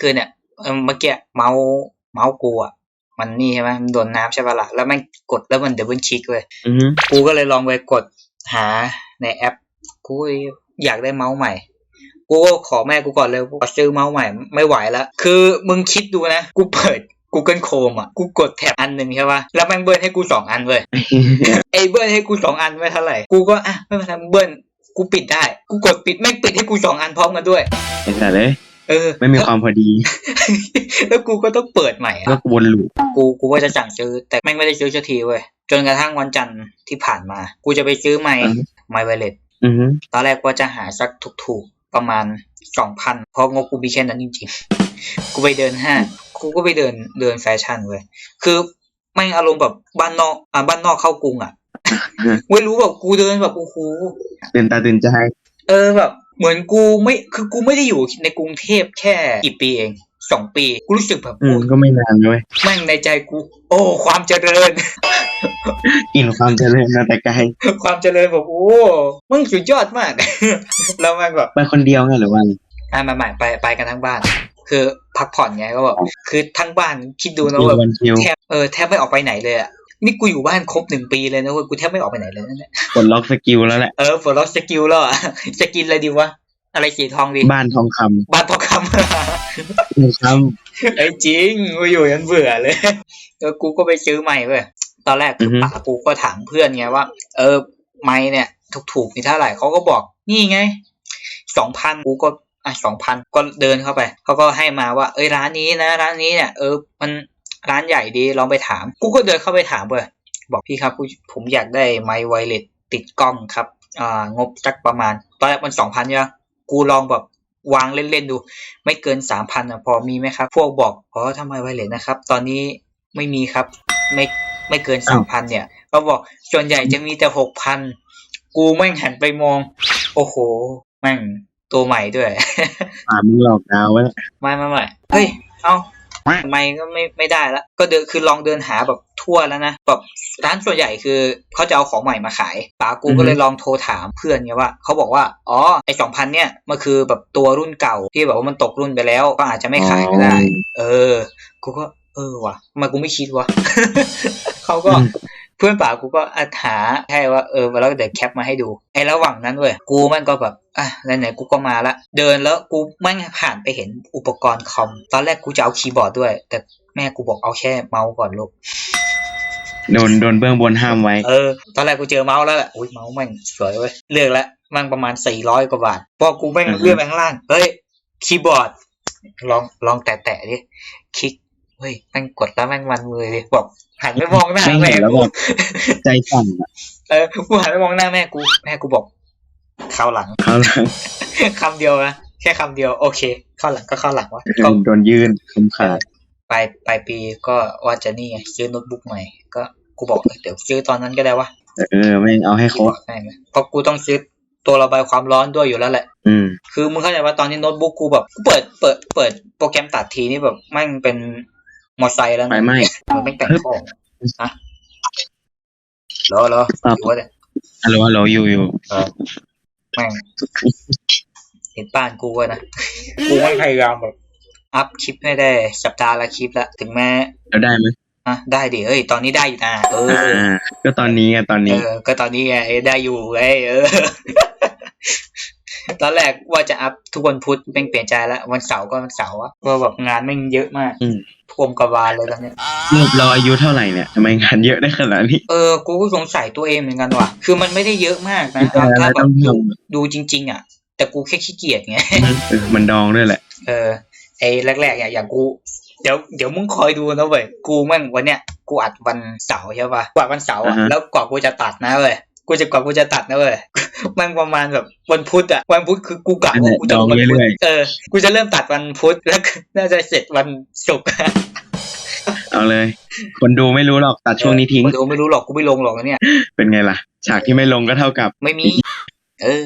คือเนี่ยเอ่อเมื่อกี้เมาส์เมาส์กูอะมันนี่ใช่ไหมมันโดนน้ำใช่ปะล่ะแล้วแม่งกดแล้วมันเดบเบิลคลิกเลยอือฮึกูก็เลยลองไปกดหาในแอป กูอยากได้เมาส์ใหม่ กูก็ขอแม่กูก่อนเลยขอซื้อเมาส์ใหม่ ไม่ไหวแล้วคือมึงคิดดูนะ กูเปิด Google Chrome อะ กูกดแท็บอันหนึ่งใช่ปะแล้วแม่งเบิ้ลให้กูสองอันเว้ย ไอ้เบิ้ลให้กูสองอันไม่เท่าไหร่ กูก็อะไม่เป็นไรเบิ้ล กูปิดได้ กูกดปิดแม่งปิดให้กูสองอันพร้อมกันด้วยไอ้สัตว์เลย เออ ไม่มีความพอดี แล้วกูก็ต้องเปิดใหม่ก็อะวนลูปกูกูว่าจะสั่งซื้อ แต่แม่งไม่ได้ซื้อสักทีเว้ยจนกระทั่งวันจันทร์ที่ผ่านมา กูจะไปซื้อไมค์ไมค์ไวเลสอือฮึตอนแรกว่าจะหาสักถูกๆประมาณสองพันเพราะงบกูมีแค่นั้นจริงๆ กูไปเดินห้างกูก็ไปเดินเดินแฟชั่นเว้ยคือแม่งอารมณ์แบบบ้านนอกอ่าบ้านนอกเข้ากรุงอะไม่รู้แบบกูเดินแบบโอ้โหตื่นตาตื่นใจ เออแบบ เหมือนกูไม่คือกูไม่ได้อยู่ในกรุงเทพแค่กี่ปีเองสองปีกูรู้สึกแบบอืโอ้มก็ไม่นานด้วยแม่งในใจกู โอ้ความเจริญกลิ่นความเจริญมาแต่ไกลความเจริญแบบโอ้มึงสุดยอดมาก แล้วแม่งแบบไปคนเดียวไงหรือว่าอ่ามาใหม่ไปไปกันทั้งบ้าน คือพักผ่อนไงก็แบบคือทั้งบ้านคิดดูนะคิวว่าวันคิวแทบเออแทบไม่ออกไปไหนเลยอะ นี่กูอยู่บ้านครบหนึ่งปีเลยนะเว้ยกูแทบไม่ออกไปไหนเลยนั่นแหละกดล็อกสกิลแล้วแหละเออฝนล็อกสกิลแล้วอะจะกินอะไรดีวะอะไรสีทองดีบ้านทองคำบ้านทองคำทองคไอ้ยจริงกูอยู่ยันเบื่อเลยแล้วกูก็ไปซื้อใหม่เว้ยตอนแรกคือป๋ากูก็ถามเพื่อนไงว่า เออไม้เนี่ย ถูกๆมีเท่าไหร่เขาก็บอกนี่ไงสองพันกูก็อะสองพันก็เดินเข้าไปเขาก็ให้มาว่า เอ้ยร้านนี้นะ ร้านนี้เนี่ยเออมัน ร้านใหญ่ดีลองไปถาม กูก็เดินเข้าไปถามเว้ยบอกพี่ครับกูผมอยากได้ไมค์ไวเลสติดกล้องครับอ่างบสักประมาณ ตอนแรกมันสองพันใช่ไหมกูลองแบบวางเล่นๆดู ไม่เกินสามพันอะพอมีไหมครับ พวกบอกอ๋อทำไมไวเลสนะครับ ตอนนี้ไม่มีครับ ไม่ไม่เกินสามพันเนี่ยก็บอกส่วนใหญ่จะมีแต่หกพันกูแม่งหันไปมอง โอ้โหแม่งตัวใหม่ด้วยำถามมึงหลอกดาวไว้แล้วไม่ไม่ไม่เฮ้ย เอา ไม่ก็ไม่ไม่ได้ละก็เดินคือลองเดินหาแบบทั่วแล้วนะแบบร้านส่วนใหญ่คือเขาจะเอาของใหม่มาขายป๋ากูก็เลยลองโทรถามเพื่อนไงว่าเขาบอกว่าอ๋อไอสองพันเนี่ยมันคือแบบตัวรุ่นเก่าที่แบบว่ามันตกรุ่นไปแล้วก็อาจจะไม่ขายก็ได้ เออ กูก็เออว่ะทำไมกูไม่คิดวะเขาก็ เพื่อนป่ากูก็อาหาให้ว่าเออแล้วเดี๋ยวแคปมาให้ดูไอ้ระหว่างนั้นเว้ยกูแมันก็แบบอะไหนๆกูก็มาละเดินแล้วกูแม่งผ่านไปเห็นอุปกรณ์คอมตอนแรกกูจะเอาคีย์บอร์ดด้วย แต่แม่กูบอกเอาแค่เมาส์ก่อนลูกโดนโดนเบื้องบนห้ามไว้ เออ ตอนแรกกูเจอเมาส์แล้วแหละอุ้ยเมาส์แม่งสวยเว้ย เลือกแล้วแม่งประมาณสี่ร้อยกว่าบาท พอกูแม่งอือฮึเลื่อนไปข้างล่าง เฮ้ย คีย์บอร์ด ลองลองแตะๆดิ คลิก เฮ้ยแม่งกดแล้วแม่งมันมือเลยบอกหันไปมองหน้าไม่แม่เห็นแล้วกูแบบใจสั่นอะเออกูหันไปมองหน้าแม่กูแม่กูบอกเข้าหลังเขาหลังคำเดียวนะแค่คำเดียวโอเคเข้าหลังก็เข้าหลังวะก็โดนยื่นคำขาดปลายปลายปีก็ว่าจะนี่ไงซื้อโน้ตบุ๊กใหม่ก็กูบอกเดี๋ยวซื้อตอนนั้นก็ได้วะเออไม่งเอาให้ครบแม่งเพราะกูต้องซื้อตัวระบายความร้อนด้วยอยู่แล้วแหละ อืม คือมึงเข้าใจว่าตอนนี้โน้ตบุ๊กกูแบบกูเปิด เปิด เปิดโปรแกรมตัดทีนี่แบบแม่งเป็น มอไซค์แล้วไฟนะไหม้มันไม่งแต่งของฮะเหรอเหรอครับหรือว่าแต่ฮัลโหลฮัลโหลอยู่อยู่แม่งเห็นป้านกูอะนะ กูไม่พยายามแบบอัพคลิปให้ได้ สัปดาห์ละคลิปละ ถึงแม้แล้วได้ไหมอะได้ดิเอ้ย ตอนนี้ได้อยู่นะเออ อ่า ก็ตอนนี้ไงตอนเอนี้ อ ก็ตอนนี้ไงเอ้ยได้อยู่ไงเออ ตอนแรกว่าจะอัพทุกวันพุธแม่งเปลี่ยนใจแล้ววันเสาร์ก็วันเสาร์อะว่าแบบงานแม่งเยอะมากอืมท่วมกระบาลเลยตอนเนี้ยรูปเราอายุเท่าไหร่เนี่ยทำไมงานเยอะได้ขนาดนี้เออ กูก็สงสัยตัวเองเหมือนกันว่ะ คือมันไม่ได้เยอะมากนะแต่ถ้าอะไรแบต้บองดูทำดูจริง ๆ อะ แต่กูแค่ขี้เกียจไงเออมันดองด้วยแหละ เออ ไอ้แรกๆเนี่ยอย่างกู เดี๋ยวเดี๋ยวมึงคอยดูนะเว้ย กูแม่งวันเนี้ย กูอัดวันเสาร์ใช่ป่ะกว่าวันเสาร์อะ อ่าฮะ แล้วกว่ากูจะตัดนะเว้ย กูจะกว่ากูจะตัดนะเว้ยแม่งประมาณแบบวันพุธอะวันพุธคือกูกะว่ากูจะดองวันพุธเรื่อยเออกูจะเริ่มตัดวันพุธแล้วน่าจะเสร็จวันศุกร์ๆเอาเลย คนดูไม่รู้หรอกตัดช่วงนี้ทิ้งเดี๋ยวไม่รู้หรอกกูไม่ลงหรอกนะเนี่ย เป็นไงล่ะ ฉากที่ไม่ลงก็เท่ากับ ไม่มี เออ